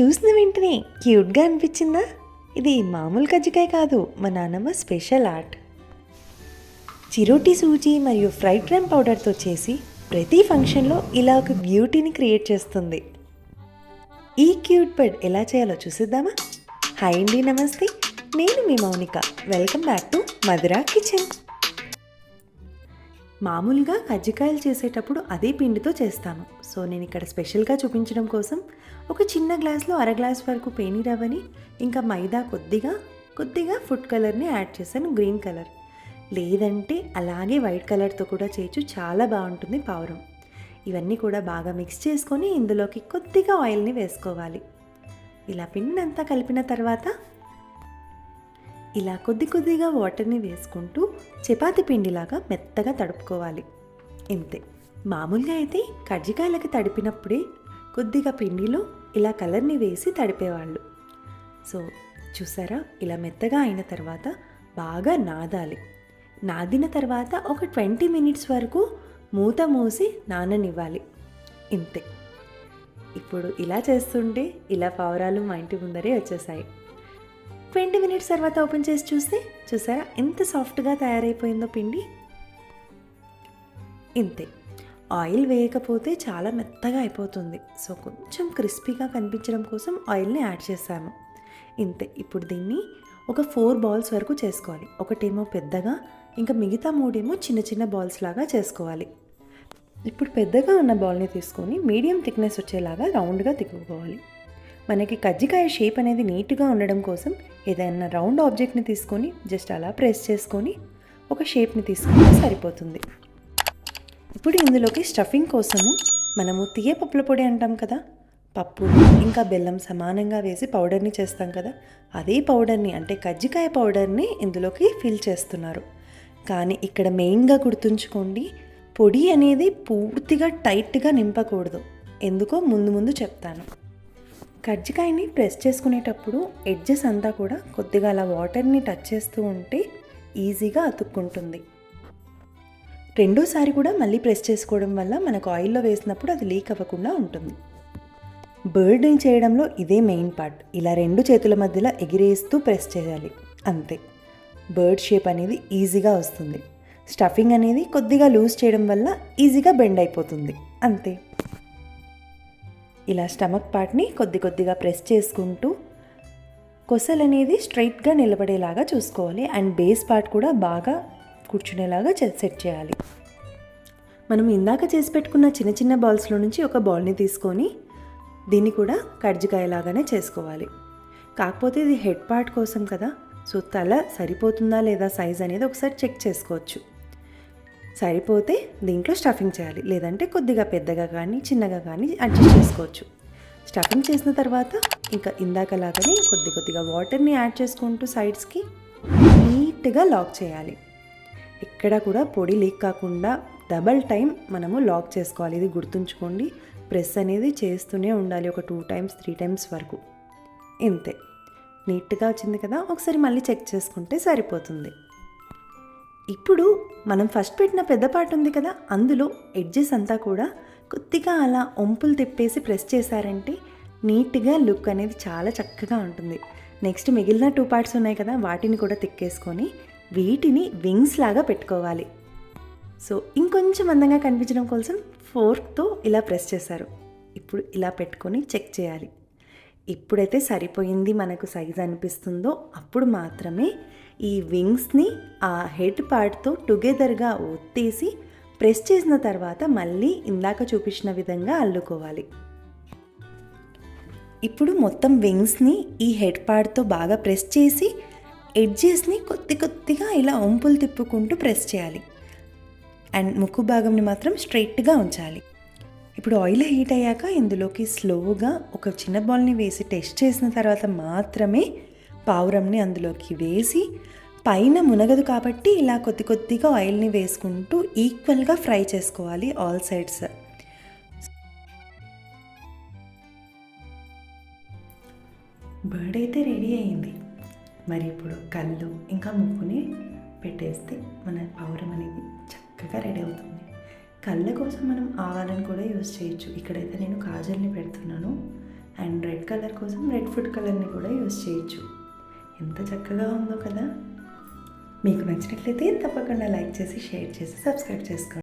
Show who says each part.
Speaker 1: చూసిన వెంటనే క్యూట్గా అనిపించిందా? ఇది మామూలు కజ్జికాయ కాదు మా నాన్నమ్మ స్పెషల్ ఆర్ట్ చిరోటి సూజీ మరియు ఫ్రైడ్ ర్యామ్ పౌడర్తో చేసి ప్రతి ఫంక్షన్లో ఇలా ఒక బ్యూటీని క్రియేట్ చేస్తుంది. ఈ క్యూట్ బర్డ్ ఎలా చేయాలో చూసిద్దామా? హాయ్ అండి నమస్తే. నేను మీ Mounika. Welcome back to Madhura kitchen మామూలుగా కజ్జికాయలు చేసేటప్పుడు అదే పిండితో చేస్తాము సో నేను ఇక్కడ స్పెషల్గా చూపించడం కోసం ఒక చిన్న గ్లాస్లో అర గ్లాస్ వరకు పేని రవ్వని ఇంకా మైదా కొద్దిగా కొద్దిగా ఫుడ్ కలర్ని యాడ్ చేశాను గ్రీన్ కలర్. లేదంటే అలాగే వైట్ కలర్తో కూడా చేయొచ్చు చాలా బాగుంటుంది పావురం. ఇవన్నీ కూడా బాగా మిక్స్ చేసుకొని ఇందులోకి కొద్దిగా ఆయిల్ని వేసుకోవాలి. ఇలా పిండినంతా కలిపిన తర్వాత ఇలా కొద్ది కొద్దిగా వాటర్ని వేసుకుంటూ చపాతి పిండిలాగా మెత్తగా తడుపుకోవాలి. ఇంతే. మామూలుగా అయితే కజ్జికాయలకి తడిపినప్పుడే కొద్దిగా పిండిలో ఇలా కలర్ని వేసి తడిపేవాళ్ళు. సో చూసారా? ఇలా మెత్తగా అయిన తర్వాత బాగా నాదాలి. నాదిన తర్వాత ఒక ట్వంటీ మినిట్స్ వరకు మూత మూసి నాననివ్వాలి. ఇంతే. ఇప్పుడు ఇలా చేస్తుంటే ఇలా పావురాలు మా ఇంటి ముందరే వచ్చేసాయి. ట్వంటీ మినిట్స్ తర్వాత ఓపెన్ చేసి చూస్తే చూసారా? ఎంత సాఫ్ట్గా తయారైపోయిందో పిండి. ఇంతే. ఆయిల్ వేయకపోతే చాలా మెత్తగా అయిపోతుంది. సో కొంచెం క్రిస్పీగా కనిపించడం కోసం ఆయిల్ని యాడ్ చేశాను. ఇంతే. ఇప్పుడు దీన్ని ఒక ఫోర్ బాల్స్ వరకు చేసుకోవాలి. ఒకటేమో పెద్దగా ఇంకా మిగతా మూడేమో చిన్న చిన్న బాల్స్ లాగా చేసుకోవాలి. ఇప్పుడు పెద్దగా ఉన్న బాల్ని తీసుకొని మీడియం థిక్నెస్ వచ్చేలాగా రౌండ్గా తిక్కుకోవాలి మనకి కజ్జికాయ షేప్ అనేది నీట్గా ఉండడం కోసం ఏదైనా రౌండ్ ఆబ్జెక్ట్ని తీసుకొని జస్ట్ అలా ప్రెస్ చేసుకొని ఒక షేప్ని తీసుకుంటే సరిపోతుంది. ఇప్పుడు ఇందులోకి స్టఫింగ్ కోసము మనము తీయ పప్పుల పొడి అంటాం కదా. పప్పు ఇంకా బెల్లం సమానంగా వేసి పౌడర్ని చేస్తాం కదా. అదే పౌడర్ని అంటే కజ్జికాయ పౌడర్ని ఇందులోకి ఫిల్ చేస్తున్నారు. కానీ ఇక్కడ మెయిన్గా గుర్తుంచుకోండి పొడి అనేది పూర్తిగా టైట్గా నింపకూడదు. ఎందుకో ముందు ముందు చెప్తాను. కజ్జికాయని ప్రెస్ చేసుకునేటప్పుడు ఎడ్జెస్ అంతా కూడా కొద్దిగా అలా వాటర్ని టచ్ చేస్తూ ఉంటే ఈజీగా అతుక్కుంటుంది. రెండోసారి కూడా మళ్ళీ ప్రెస్ చేసుకోవడం వల్ల మనకు ఆయిల్లో వేసినప్పుడు అది లీక్ అవ్వకుండా ఉంటుంది. బర్డ్ని చేయడంలో ఇదే మెయిన్ పార్ట్. ఇలా రెండు చేతుల మధ్యలో ఎగిరేస్తూ ప్రెస్ చేయాలి. అంతే. బర్డ్ షేప్ అనేది ఈజీగా వస్తుంది. స్టఫింగ్ అనేది కొద్దిగా లూజ్ చేయడం వల్ల ఈజీగా బెండ్ అయిపోతుంది. అంతే. ఇలా స్టమక్ పార్ట్ని కొద్ది కొద్దిగా ప్రెస్ చేసుకుంటూ కొసలు అనేది స్ట్రైట్గా నిలబడేలాగా చూసుకోవాలి అండ్ బేస్ పార్ట్ కూడా బాగా కూర్చునేలాగా సెట్ చేయాలి. మనం ఇందాక చేసి పెట్టుకున్న చిన్న చిన్న బాల్స్లో నుంచి ఒక బాల్ని తీసుకొని దీన్ని కూడా కర్జికాయలాగానే చేసుకోవాలి. కాకపోతే ఇది హెడ్ పార్ట్ కోసం కదా సో తల సరిపోతుందా లేదా సైజ్ అనేది ఒకసారి చెక్ చేసుకోవచ్చు. సరిపోతే దీంట్లో స్టఫింగ్ చేయాలి. లేదంటే కొద్దిగా పెద్దగా కానీ చిన్నగా కానీ అడ్జస్ట్ చేసుకోవచ్చు. స్టఫింగ్ చేసిన తర్వాత ఇంకా ఇందాకలాగానే కొద్ది కొద్దిగా వాటర్ని యాడ్ చేసుకుంటూ సైడ్స్కి నీట్గా లాక్ చేయాలి. ఎక్కడ కూడా పొడి లీక్ కాకుండా డబల్ టైం మనము లాక్ చేసుకోవాలి. ఇది గుర్తుంచుకోండి. ప్రెస్ అనేది చేస్తూనే ఉండాలి. ఒక టూ టైమ్స్ త్రీ టైమ్స్ వరకు. ఇంతే. నీట్గా వచ్చింది కదా? ఒకసారి మళ్ళీ చెక్ చేసుకుంటే సరిపోతుంది. ఇప్పుడు మనం ఫస్ట్ పెట్టిన పెద్ద పార్ట్ ఉంది కదా అందులో ఎడ్జెస్ అంతా కూడా కొద్దిగా అలా ఒంపులు తిప్పేసి ప్రెస్ చేశారంటే నీట్గా లుక్ అనేది చాలా చక్కగా ఉంటుంది. నెక్స్ట్ మిగిలిన టూ పార్ట్స్ ఉన్నాయి కదా వాటిని కూడా తిక్కేసుకొని వీటిని వింగ్స్ లాగా పెట్టుకోవాలి. సో ఇంకొంచెం అందంగా కనిపించడం కోసం ఫోర్క్తో ఇలా ప్రెస్ చేశారు. ఇప్పుడు ఇలా పెట్టుకొని చెక్ చేయాలి. ఎప్పుడైతే సరిపోయింది మనకు సైజ్ అనిపిస్తుందో అప్పుడు మాత్రమే ఈ వింగ్స్ని ఆ హెడ్ పార్ట్తో టుగెదర్గా ఒత్తేసి ప్రెస్ చేసిన తర్వాత మళ్ళీ ఇందాక చూపించిన విధంగా అల్లుకోవాలి. ఇప్పుడు మొత్తం వింగ్స్ని ఈ హెడ్ పార్ట్తో బాగా ప్రెస్ చేసి ఎడ్జెస్ని కొద్ది కొద్దిగా ఇలా ఒంపులు తిప్పుకుంటూ ప్రెస్ చేయాలి. అండ్ ముక్కు భాగంని మాత్రం స్ట్రైట్గా ఉంచాలి. ఇప్పుడు ఆయిల్ హీట్ అయ్యాక ఇందులోకి స్లోగా ఒక చిన్న బాల్ని వేసి టెస్ట్ చేసిన తర్వాత మాత్రమే పావురంని అందులోకి వేసి పైన మునగదు కాబట్టి ఇలా కొద్ది కొద్దిగా ఆయిల్ని వేసుకుంటూ ఈక్వల్గా ఫ్రై చేసుకోవాలి ఆల్ సైడ్స్. బర్డ్ అయితే రెడీ అయింది. మరి ఇప్పుడు కళ్ళు ఇంకా ముక్కుని పెట్టేస్తే మన పౌరం అనేది చక్కగా రెడీ అవుతుంది. కళ్ళ కోసం మనం ఆవాలను కూడా యూజ్ చేయొచ్చు. ఇక్కడైతే నేను కాజల్ని పెడుతున్నాను. అండ్ అండ్ రెడ్ కలర్ కోసం రెడ్ ఫుడ్ కలర్ని కూడా యూస్ చేయొచ్చు. ఎంత చక్కగా ఉందో కదా? మీకు నచ్చినట్లయితే తప్పకుండా లైక్ చేసి షేర్ చేసి సబ్స్క్రైబ్ చేసుకోండి.